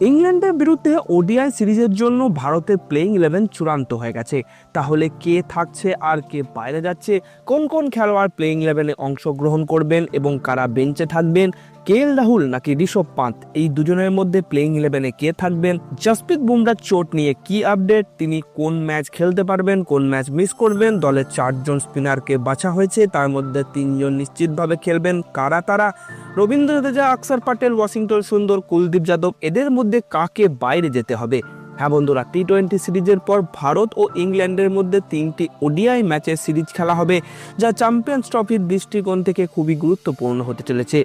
ইংল্যান্ডের বিরুদ্ধে ওডিআই সিরিজের জন্য ভারতের প্লেইং ইলেভেন চূড়ান্ত হয়ে গেছে। তাহলে কে থাকছে আর কে বাইরে যাচ্ছে? কোন কোন খেলোয়াড় প্লেইং ইলেভেনে অংশগ্রহণ করবেন এবং কারা বেঞ্চে থাকবেন? কে এল রাহুল নাকি ঋষভ পান্ত এই দুজনের মধ্যে প্লেইং ইলেভেনে কে থাকবেন? জসপ্রীত বুমরার চোট নিয়ে কি আপডেট তিনি কোন ম্যাচ খেলতে পারবেন, কোন ম্যাচ মিস করবেন? দলের চারজন স্পিনারকে বাছা হয়েছে, তার মধ্যে তিনজন নিশ্চিতভাবে খেলবেন। কারা তারা? রবীন্দ্র জাদেজা অক্ষর প্যাটেল ওয়াশিংটন সুন্দর, কুলদীপ যাদব, এদের মধ্যে কাকে বাইরে যেতে হবে? হ্যাঁ বন্ধুরা টি টোয়েন্টি সিরিজের পর ভারত ও ইংল্যান্ডের মধ্যে তিনটি ওডিআই ম্যাচের সিরিজ খেলা হবে, যা চ্যাম্পিয়ন্স ট্রফির দৃষ্টিকোণ থেকে খুবই গুরুত্বপূর্ণ হতে চলেছে।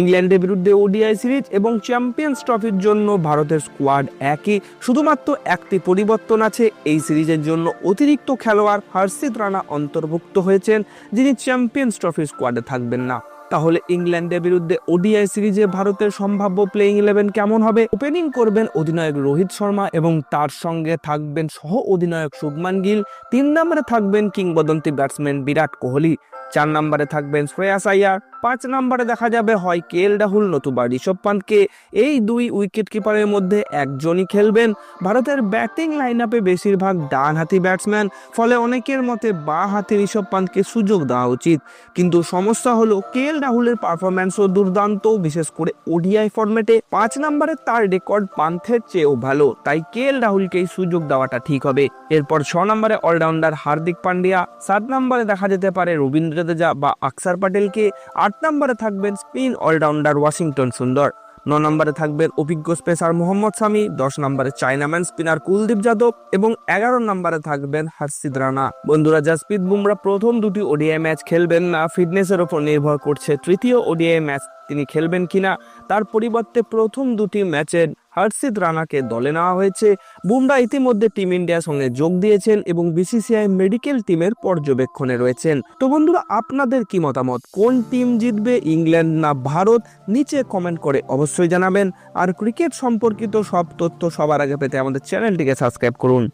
ইংল্যান্ডের বিরুদ্ধে ওডিআই সিরিজ এবং চ্যাম্পিয়ন্স ট্রফির জন্য ভারতের স্কোয়াড একই, শুধুমাত্র একটি পরিবর্তন আছে। এই সিরিজের জন্য অতিরিক্ত খেলোয়াড় হর্ষিত রানা অন্তর্ভুক্ত হয়েছেন, যিনি চ্যাম্পিয়ন্স ট্রফির স্কোয়াডে থাকবেন না। তাহলে ইংল্যান্ডের বিরুদ্ধে ওডিআই সিরিজে ভারতের সম্ভাব্য প্লেইং ইলেভেন কেমন হবে? ওপেনিং করবেন অধিনায়ক রোহিত শর্মা এবং তার সঙ্গে থাকবেন সহ অধিনায়ক শুভমান গিল। তিন নম্বরে থাকবেন কিংবদন্তি ব্যাটসম্যান বিরাট কোহলি। চার নম্বরে থাকবেন শ্রেয়াস আইয়ার পাঁচ নম্বরে দেখা যাবে হয় কে এল রাহুল নতুবা ঋষভ পান্তকে এই দুই উইকেট কিপারের মধ্যে একজনই খেলবেন। ভারতের ব্যাটিং লাইন আপে বেশিরভাগ ডানহাতি ব্যাটসম্যান ফলে অনেকের মতে বা হাতি ঋষভ পান্তকে সুযোগ দেওয়া উচিত। কিন্তু সমস্যা হলো কে এল রাহুলের পারফরম্যান্সও দুর্দান্ত, বিশেষ করে ওডিআই ফরম্যাটে পাঁচ নম্বরে তার রেকর্ড পান্থের চেয়েও ভালো, তাই কে এল রাহুলকেই সুযোগ দেওয়াটা ঠিক হবে। এরপর ছ নম্বরে অলরাউন্ডার হার্দিক পান্ডিয়া, সাত নম্বরে দেখা যেতে পারে রবীন্দ্র জাদেজা বা আকসার পাটেলকে আট নম্বরে থাকবেন স্পিন অলরাউন্ডার ওয়াশিংটন সুন্দর। ন নম্বরে থাকবেন অভিজ্ঞ স্পেসার মোহাম্মদ সামি দশ নম্বরে চাইনাম্যান স্পিনার কুলদীপ যাদব এবং এগারো নম্বরে থাকবেন হর্ষিদ রানা। বন্ধুরা, জাসপ্রীত বুমরা প্রথম দুটি ওডিআই ম্যাচ খেলবেন না, ফিটনেসের ওপর নির্ভর করছে তৃতীয় ওডিআই ম্যাচ। তিনি খেলবেন কিনা, তার পরিবর্তে প্রথম দুটি ম্যাচের হর্ষিত রানাকে দলে নেওয়া হয়েছে। বুমরা ইতিমধ্যে টিম ইন্ডিয়ার সঙ্গে যোগ দিয়েছেন এবং বিসিসিআই মেডিকেল টিমের পর্যবেক্ষণে রয়েছেন। তো বন্ধুরা, আপনাদের কি মতামত? কোন টিম জিতবে, ইংল্যান্ড না ভারত? নিচে কমেন্ট করে অবশ্যই জানাবেন। আর ক্রিকেট সম্পর্কিত সব তথ্য সবার আগে পেতে আমাদের চ্যানেলটিকে সাবস্ক্রাইব করুন।